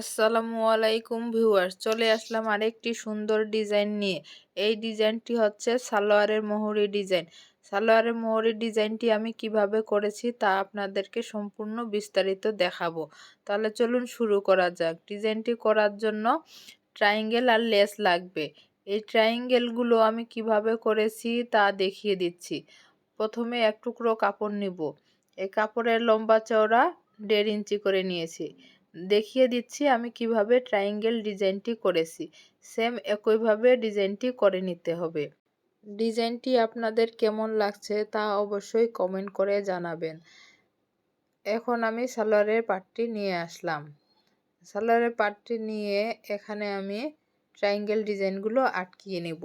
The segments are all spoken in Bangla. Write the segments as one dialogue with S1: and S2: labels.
S1: আসসালামু আলাইকুম ভিউয়ার্স, চলে আসলাম আরেকটি সুন্দর ডিজাইন নিয়ে। এই ডিজাইনটি হচ্ছে সালোয়ারের মোহরি ডিজাইন। সালোয়ারের মোহরি ডিজাইনটি আমি কীভাবে করেছি তা আপনাদেরকে সম্পূর্ণ বিস্তারিত দেখাবো। তাহলে চলুন শুরু করা যাক। ডিজাইনটি করার জন্য ট্রায়াঙ্গেল আর লেস লাগবে। এই ট্রায়াঙ্গেলগুলো আমি কীভাবে করেছি তা দেখিয়ে দিচ্ছি। প্রথমে এক টুকরো কাপড় নিব। এই কাপড়ের লম্বা চওড়া দেড় ইঞ্চি করে নিয়েছি। দেখিয়ে দিচ্ছি আমি কীভাবে ট্রায়াঙ্গেল ডিজাইনটি করেছি। সেম একইভাবে ডিজাইনটি করে নিতে হবে। ডিজাইনটি আপনাদের কেমন লাগছে তা অবশ্যই কমেন্ট করে জানাবেন। এখন আমি সালোয়ারের পাটটি নিয়ে আসলাম। সালোয়ারের পাটটি নিয়ে এখানে আমি ট্রায়াঙ্গেল ডিজাইনগুলো আটকিয়ে নেব।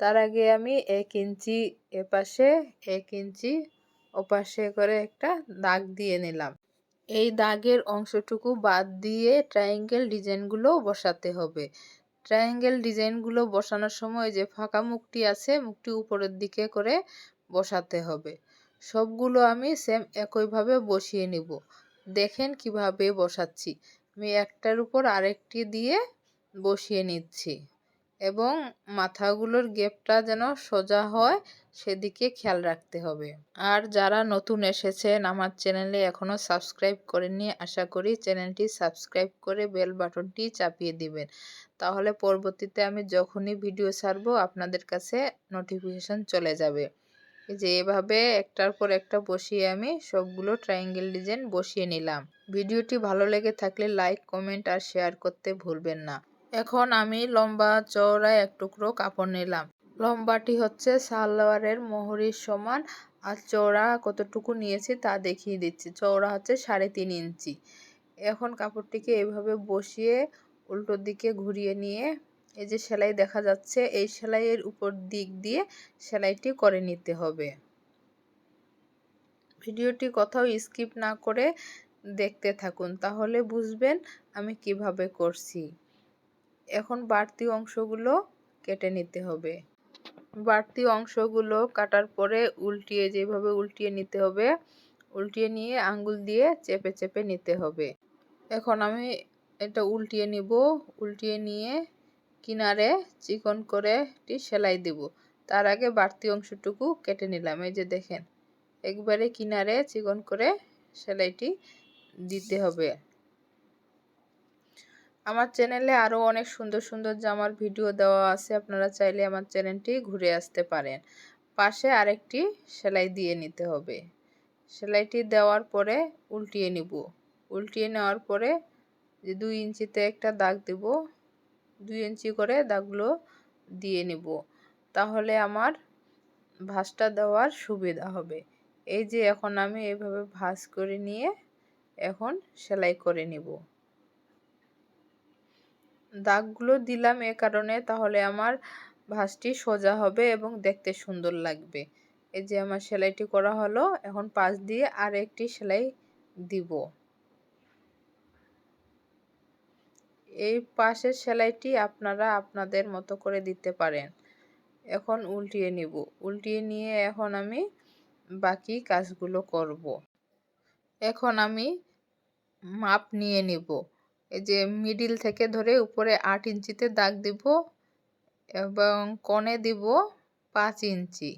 S1: তার আগে আমি এক ইঞ্চি এপাশে, এক ইঞ্চি ওপাশে করে একটা দাগ দিয়ে নিলাম। এই দাগের অংশটুকু বাদ দিয়ে ট্রায়াঙ্গেল ডিজাইনগুলো বসাতে হবে। ট্রায়াঙ্গেল ডিজাইনগুলো বসানোর সময় যে ফাঁকা মুখটি আছে, মুখটি উপরের দিকে করে বসাতে হবে। সবগুলো আমি সেম একইভাবে বসিয়ে নিব। দেখেন কীভাবে বসাচ্ছি। আমি একটার উপর আরেকটি দিয়ে বসিয়ে নিচ্ছি। এবং মাথাগুলোর গেপটা যেন সোজা হয়, সেদিকে খেয়াল রাখতে হবে। আর যারা নতুন এসেছেন, আমার চ্যানেলে এখনও সাবস্ক্রাইব করেননি, আশা করি চ্যানেলটি সাবস্ক্রাইব করে বেল বাটনটি চাপিয়ে দিবেন। তাহলে পরবর্তীতে আমি যখনই ভিডিও ছাড়বো, আপনাদের কাছে নোটিফিকেশান চলে যাবে। যে এভাবে একটার পর একটা বসিয়ে আমি সবগুলো ট্রায়াঙ্গেল ডিজাইন বসিয়ে নিলাম। ভিডিওটি ভালো লেগে থাকলে লাইক কমেন্ট আর শেয়ার করতে ভুলবেন না। এখন আমি লম্বা চওড়া এক টুকরো কাপড় নিলাম। লম্বাটি হচ্ছে সালোয়ারের মোহরির সমান, আর চওড়া কতটুকু নিয়েছি তা দেখিয়ে দিচ্ছি। চওড়া হচ্ছে সাড়ে তিন ইঞ্চি। এখন কাপড়টিকে এভাবে বসিয়ে উল্টো দিকে ঘুরিয়ে নিয়ে এই যে সেলাই দেখা যাচ্ছে, এই সেলাইয়ের উপর দিক দিয়ে সেলাইটি করে নিতে হবে। ভিডিওটি কোথাও স্কিপ না করে দেখতে থাকুন, তাহলে বুঝবেন আমি কীভাবে করছি। এখন বাড়তি অংশগুলো কেটে নিতে হবে। বাড়তি অংশগুলো কাটার পরে উল্টিয়ে যেভাবে উল্টিয়ে নিতে হবে, উল্টিয়ে নিয়ে আঙ্গুল দিয়ে চেপে চেপে নিতে হবে। এখন আমি এটা উল্টিয়ে নিব, উল্টিয়ে নিয়ে কিনারে চিকন করে একটি সেলাই দেব। তার আগে বাড়তি অংশটুকু কেটে নিলাম। এই যে দেখেন, একবারে কিনারে চিকন করে সেলাইটি দিতে হবে। আমার চ্যানেলে আরও অনেক সুন্দর সুন্দর জামার ভিডিও দেওয়া আছে। আপনারা চাইলে আমার চ্যানেলটি ঘুরে আসতে পারেন। পাশে আরেকটি সেলাই দিয়ে নিতে হবে। সেলাইটি দেওয়ার পরে উল্টিয়ে নিব। উল্টিয়ে নেওয়ার পরে যে দুই ইঞ্চিতে একটা দাগ দেব, দুই ইঞ্চি করে দাগগুলো দিয়ে নিব। তাহলে আমার ভাঁজটা দেওয়ার সুবিধা হবে। এই যে এখন আমি এভাবে ভাঁজ করে নিয়ে এখন সেলাই করে নিব। দাগগুলো দিলাম এ কারণে, তাহলে আমার ভাঁজটি সোজা হবে এবং দেখতে সুন্দর লাগবে। এই যে আমার সেলাইটি করা হলো, এখন পাশ দিয়ে আর একটি সেলাই দিব। এই পাশের সেলাইটি আপনারা আপনাদের মতো করে দিতে পারেন। এখন উল্টিয়ে নিব। উল্টিয়ে নিয়ে এখন আমি বাকি কাজগুলো করব। এখন আমি মাপ নিয়ে নিব। এই যে মিডিল থেকে ধরে উপরে আট ইঞ্চিতে দাগ দিব এবং কনে দিব পাঁচ ইঞ্চি।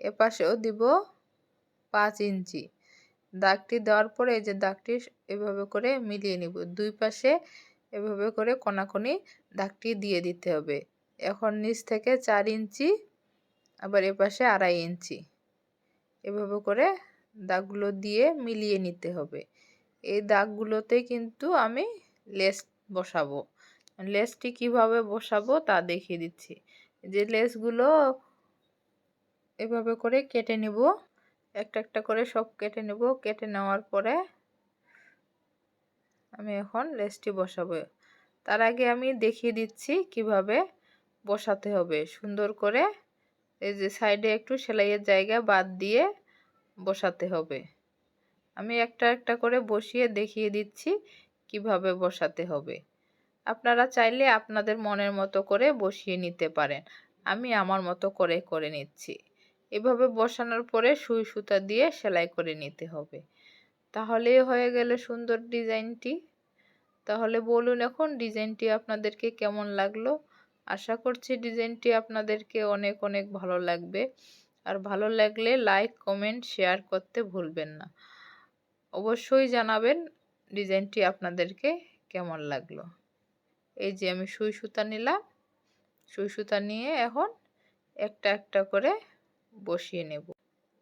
S1: এপাশেও দিব পাঁচ ইঞ্চি। দাগটি দেওয়ার পরে এই যে দাগটি এভাবে করে মিলিয়ে নিব। দুই পাশে এভাবে করে কোনাকুনি দাগটি দিয়ে দিতে হবে। এখন নিচ থেকে চার ইঞ্চি, আবার এপাশে আড়াই ইঞ্চি। এভাবে করে দাগগুলো দিয়ে মিলিয়ে নিতে হবে। এই দাগগুলোতে কিন্তু আমি লেস বসাবো। লেসটি কীভাবে বসাবো তা দেখিয়ে দিচ্ছি। যে লেসগুলো এভাবে করে কেটে নিব। একটা একটা করে সব কেটে নেব। কেটে নেওয়ার পরে আমি এখন লেসটি বসাবো। তার আগে আমি দেখিয়ে দিচ্ছি কীভাবে বসাতে হবে। সুন্দর করে এই যে সাইডে একটু সেলাইয়ের জায়গা বাদ দিয়ে বসাতে হবে। আমি একটা একটা করে বসিয়ে দেখিয়ে দিচ্ছি কীভাবে বসাতে হবে। আপনারা চাইলে আপনাদের মনের মতো করে বসিয়ে নিতে পারেন। আমি আমার মতো করে করে নিচ্ছি। এভাবে বসানোর পরে সুই সুতা দিয়ে সেলাই করে নিতে হবে। তাহলেই হয়ে গেলে সুন্দর ডিজাইনটি। তাহলে বলুন এখন ডিজাইনটি আপনাদেরকে কেমন লাগল? আশা করছি ডিজাইনটি আপনাদেরকে অনেক অনেক ভালো লাগবে। আর ভালো লাগলে লাইক, কমেন্ট, শেয়ার করতে ভুলবেন না। অবশ্যই জানাবেন ডিজাইনটি আপনাদেরকে কেমন লাগল। এই যে আমি সুই সুতা নিলাম, সুই সুতা নিয়ে এখন একটা একটা করে বসিয়ে নেব।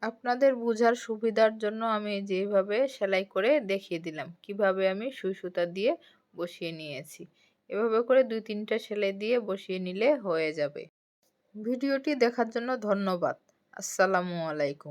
S1: আপনাদের বোঝার সুবিধার জন্য আমি যেভাবে সেলাই করে দেখিয়ে দিলাম, কীভাবে আমি সুই সুতা দিয়ে বসিয়ে নিয়েছি। এভাবে করে দুই তিনটা সেলাই দিয়ে বসিয়ে নিলে হয়ে যাবে। ভিডিওটি দেখার জন্য ধন্যবাদ। আসসালামু আলাইকুম।